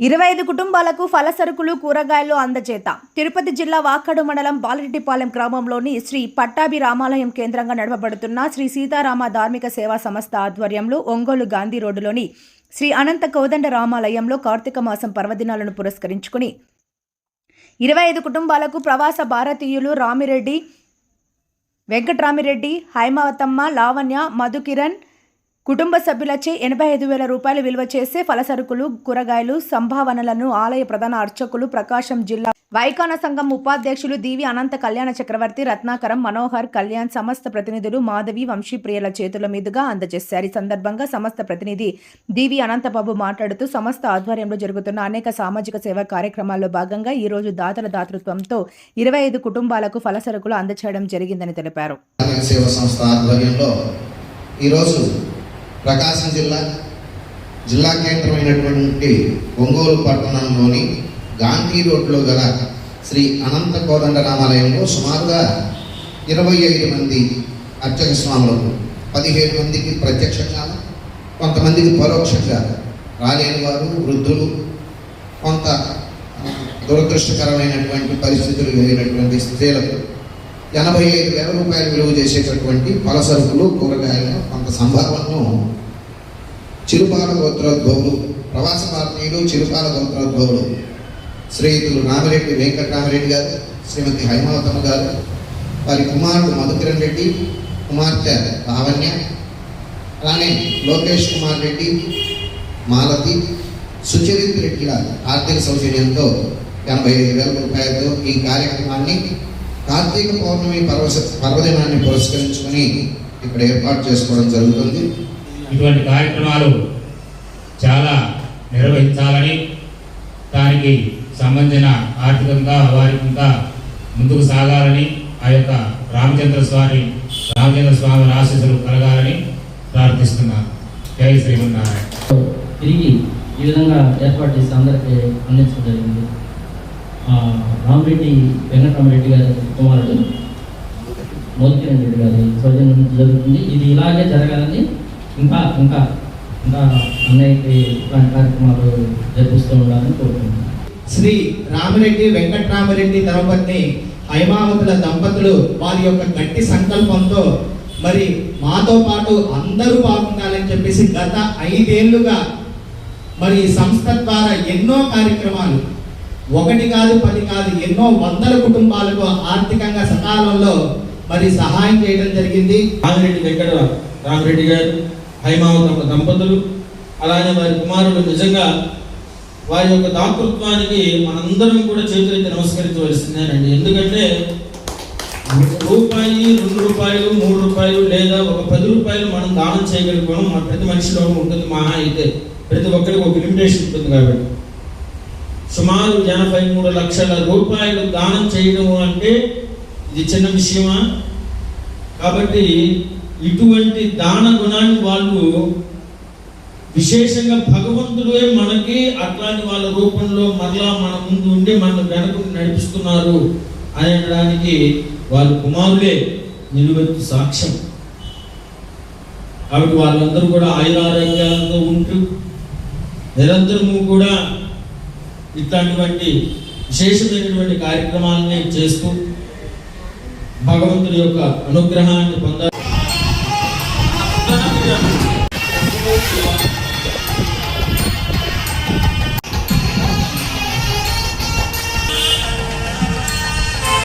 ఇరవై ఐదు కుటుంబాలకు ఫలసరుకులు కూరగాయలు అందజేత తిరుపతి జిల్లా వాక్కడు మండలం బాలరెడ్డిపాలెం గ్రామంలోని శ్రీ పట్టాభి రామాలయం కేంద్రంగా నడపబడుతున్న శ్రీ సీతారామ ధార్మిక సేవా సంస్థ ఆధ్వర్యంలో ఒంగోలు గాంధీ రోడ్డులోని శ్రీ అనంత కోదండ రామాలయంలో కార్తీక మాసం పర్వదినాలను పురస్కరించుకుని ఇరవై ఐదు కుటుంబాలకు ప్రవాస భారతీయులు రామిరెడ్డి వెంకట్రామిరెడ్డి హైమావతమ్మ లావణ్య మధుకిరణ్ కుటుంబ సభ్యులచే ఎనభై ఐదు వేల రూపాయలు విలువ చేసే ఫలసరుకులు కూరగాయలు సంభావనలను ఆలయ ప్రధాన అర్చకులు ప్రకాశం జిల్లా వైకాన సంఘం ఉపాధ్యక్షులు దీవి అనంత కళ్యాణ చక్రవర్తి రత్నాకరం మనోహర్ కళ్యాణ్ సమస్త ప్రతినిధులు మాధవి వంశీప్రియల చేతుల మీదుగా అందజేశారు. ఈ సందర్భంగా సమస్త ప్రతినిధి దీవి అనంతబాబు మాట్లాడుతూ సమస్త ఆధ్వర్యంలో జరుగుతున్న అనేక సామాజిక సేవా కార్యక్రమాల్లో భాగంగా ఈ రోజు దాతల దాతృత్వంతో ఇరవై ఐదు కుటుంబాలకు ఫలసరుకులు అందచేయడం జరిగిందని తెలిపారు. ఈరోజు ప్రకాశం జిల్లా జిల్లా కేంద్రమైనటువంటి ఒంగోలు పట్టణంలోని గాంధీ రోడ్లో గల శ్రీ అనంత కోదండ రామాలయంలో సుమారుగా ఇరవై ఐదు మంది అర్చక స్వాములకు పదిహేడు మందికి ప్రత్యక్షంగా కొంతమందికి పరోక్షంగా రాలేని వారు వృద్ధులు కొంత దురదృష్టకరమైనటువంటి పరిస్థితులు కలిగినటువంటి స్త్రీలకు ఎనభై ఐదు వేల రూపాయలు విలువ చేసేటటువంటి పలసరుకులు కూరగాయలను కొంత సంభావనను చిరుపాల గోత్రోద్భవులు ప్రవాస భారతీయులు చిరుపాల గోత్రోద్భవులు శ్రీయుతులు రామిరెడ్డి వెంకటరామిరెడ్డి గారు శ్రీమతి హైమావతమ్మ గారు వారి కుమారుడు మధుకిరణ్ రెడ్డి కుమార్తె లావణ్య అలానే లోకేష్ కుమార్ రెడ్డి మాలతి సుచరిత్ రెడ్డిల ఆర్థిక సౌజన్యంతో ఎనభై ఐదు వేల రూపాయలతో ఈ కార్యక్రమాన్ని కార్తీక పౌర్ణమి పర్వస పర్వదినాన్ని పురస్కరించుకొని ఇక్కడ ఏర్పాటు చేసుకోవడం జరుగుతుంది. ఇటువంటి కార్యక్రమాలు చాలా నిర్వహించాలని దానికి సంబంధించిన ఆర్థికంగా వారికి ఇంకా ముందుకు సాగాలని ఆ యొక్క రామచంద్ర స్వామి రామచంద్ర స్వామి ఆశీస్సులు కలగాలని ప్రార్థిస్తున్నాను. జై శ్రీమన్నారాయణ. తిరిగి ఈ విధంగా ఏర్పాటు చేసి అందరికీ అందించడం జరిగింది. రామరెడ్డి వెంకటరామరెడ్డి గారి కుమారుడు మోదికిరణ్ రెడ్డి గారి సౌజన్యం జరుగుతుంది. ఇది ఇలాగే జరగాలని ఇంకా ఇంకా ఇంకా అన్నయ్యకి ఇలాంటి కార్యక్రమాలు జరిపిస్తూ ఉండాలని కోరుకుంటున్నాను. శ్రీ రామిరెడ్డి వెంకటరామరెడ్డి దంపతిని హైమావతుల దంపతులు వారి యొక్క గట్టి సంకల్పంతో మరి మాతో పాటు అందరూ బాగుండాలని చెప్పేసి గత ఐదేళ్ళుగా మరి సంస్థ ద్వారా ఎన్నో కార్యక్రమాలు ఒకటి కాదు పది కాదు ఎన్నో వందల కుటుంబాలకు ఆర్థికంగా సకాలంలో మరి సహాయం చేయడం జరిగింది. రామిరెడ్డి వెంకట రామిరెడ్డి గారు హైమావతమ్మ దంపతులు అలానే వారి కుమారుడు నిజంగా వారి యొక్క దాతృత్వానికి మనందరం కూడా చేతులైతే నమస్కరించవలసిందేనండి. ఎందుకంటే రూపాయి రెండు రూపాయలు మూడు రూపాయలు లేదా ఒక పది రూపాయలు మనం దానం చేయగలుగుతాం. మన ప్రతి మనిషిలో ఉంటుంది మహా అయితే. ప్రతి ఒక్కరికి ఒక లిమిటేషన్ ఉంటుంది కాబట్టి. సుమారు ఎనభై మూడు లక్షల రూపాయలు దానం చేయడం అంటే ఇది చిన్న విషయమా? కాబట్టి ఇటువంటి దాన గుణాన్ని వాళ్ళు విశేషంగా భగవంతుడే మనకి అట్లాంటి వాళ్ళ రూపంలో మరలా మన ముందు ఉండి మన వెనక నడిపిస్తున్నారు అనడానికి వాళ్ళ కుమారులే నిలువెత్తు సాక్ష్యం. కాబట్టి వాళ్ళందరూ కూడా ఆయురారోగ్యాలతో ఉంటూ నిరంతరము కూడా ఇట్లాంటివంటి విశేషమైనటువంటి కార్యక్రమాలని చేస్తూ భగవంతుడి యొక్క అనుగ్రహాన్ని పొందాలి.